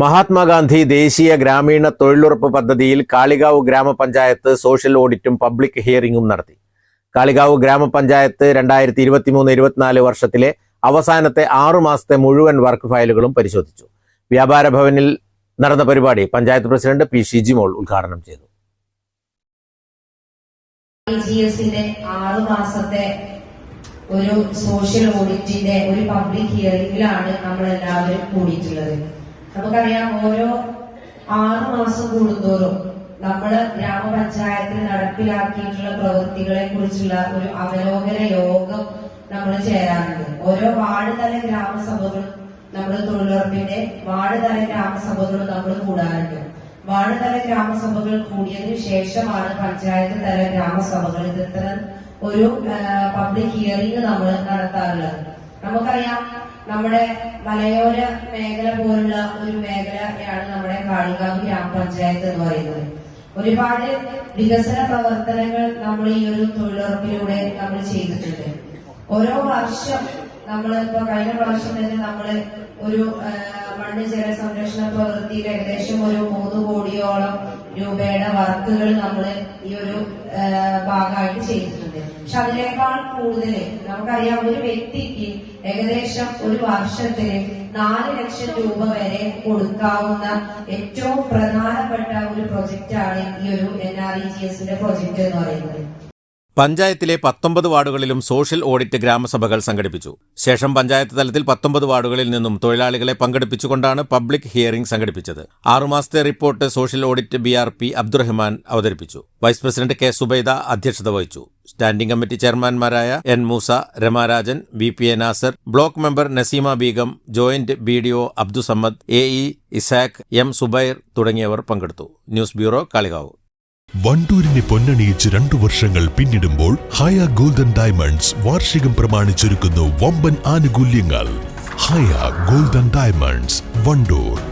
Mahatma Gandhi ദേശീയ ഗ്രാമീണ തൊഴിലുറപ്പ് പദ്ധതിയിൽ കാളികാവ് ഗ്രാമപഞ്ചായത്ത് സോഷ്യൽ ഓഡിറ്റും പബ്ലിക് ഹിയറിംഗും നടത്തി. കാളികാവ് ഗ്രാമപഞ്ചായത്ത് രണ്ടായിരത്തി ഇരുപത്തിമൂന്ന് ഇരുപത്തിനാല് വർഷത്തിലെ അവസാനത്തെ ആറു മാസത്തെ മുഴുവൻ വർക്ക് ഫയലുകളും പരിശോധിച്ചു. വ്യാപാര ഭവനിൽ നടന്ന പരിപാടി പഞ്ചായത്ത് പ്രസിഡന്റ് പി ഷിജിമോൾ ഉദ്ഘാടനം ചെയ്തു. മാസത്തെ ഒരു സോഷ്യൽ ഓഡിറ്റിന്റെ ഒരു പബ്ലിക് ഹിയറിംഗിലാണ് നമ്മൾ എല്ലാവരും കൂടിയിട്ടുള്ളത്. നമുക്കറിയാം ഓരോ ആറു മാസം കൂടുന്തോറും നമ്മൾ ഗ്രാമപഞ്ചായത്തിൽ നടപ്പിലാക്കിയിട്ടുള്ള പ്രവൃത്തികളെ കുറിച്ചുള്ള ഒരു അവലോകന യോഗം നമ്മൾ ചേരാറുണ്ട്. ഓരോ വാർഡ് തല ഗ്രാമസഭകളും നമ്മൾ തൊഴിലുറപ്പിന്റെ വാർഡ് തല ഗ്രാമസഭകളും നമ്മൾ കൂടാറുണ്ട്. വാർഡ് തല ഗ്രാമസഭകൾ കൂടിയതിനു ശേഷമാണ് പഞ്ചായത്ത് തല ഗ്രാമസഭകൾ ഇത്തരം ഒരു പബ്ലിക് ഹിയറിംഗ് നമ്മൾ നടത്താറുള്ളത്. നമുക്കറിയാം നമ്മുടെ മലയോര മേഖല പോലുള്ള ഒരു മേഖലയാണ് നമ്മുടെ കാളികാവ് ഗ്രാമപഞ്ചായത്ത് എന്ന് പറയുന്നത്. ഒരുപാട് വികസന പ്രവർത്തനങ്ങൾ നമ്മൾ ഈ ഒരു തൊഴിലുറപ്പിലൂടെ നമ്മൾ ചെയ്തിട്ടുണ്ട്. ഓരോ വർഷം നമ്മൾ ഇപ്പൊ കഴിഞ്ഞ വർഷം തന്നെ നമ്മൾ ഒരു മണ്ണ് ജല സംരക്ഷണ പ്രവൃത്തിയിൽ ഏകദേശം ഒരു മൂന്ന് കോടിയോളം രൂപയുടെ വർക്കുകൾ നമ്മൾ ഈ ഒരു ഭാഗമായിട്ട് ചെയ്തിട്ടുണ്ട്. പക്ഷെ അതിനേക്കാൾ കൂടുതൽ നമുക്കറിയാം ഒരു വ്യക്തിക്ക് ഏകദേശം ഒരു വർഷത്തിൽ നാല് ലക്ഷം രൂപ വരെ കൊടുക്കാവുന്ന ഏറ്റവും പ്രധാനപ്പെട്ട ഒരു പ്രൊജക്റ്റാണ് ഈ ഒരു എൻ ആർ ഇ ജി എസിന്റെ പ്രൊജക്ട് എന്ന് പറയുന്നത്. പഞ്ചായത്തിലെ പത്തൊമ്പത് വാർഡുകളിലും സോഷ്യൽ ഓഡിറ്റ് ഗ്രാമസഭകൾ സംഘടിപ്പിച്ചു. ശേഷം പഞ്ചായത്ത് തലത്തിൽ പത്തൊമ്പത് വാർഡുകളിൽ നിന്നും തൊഴിലാളികളെ പങ്കെടുപ്പിച്ചുകൊണ്ടാണ് പബ്ലിക് ഹിയറിംഗ് സംഘടിപ്പിച്ചത്. ആറുമാസത്തെ report social audit B R P Abdurahman അവതരിപ്പിച്ചു. വൈസ് പ്രസിഡന്റ് കെ സുബൈദ അധ്യക്ഷത വഹിച്ചു. Standing committee ചെയർമാൻമാരായ N Moosa Ramarajan V P A Nasar block member Naseema Beegum joint B D O Abdussamad A E Isaq M Subair തുടങ്ങിയവർ പങ്കെടുത്തു. News bureau Kalikavu. വണ്ടൂരിനെ പൊന്നണിയിച്ച് രണ്ടു വർഷങ്ങൾ പിന്നിടുമ്പോൾ ഹയ golden diamonds വാർഷികം പ്രമാണിച്ചൊരുക്കുന്നു വമ്പൻ ആനുകൂല്യങ്ങൾ. Haya golden diamonds Wandoor.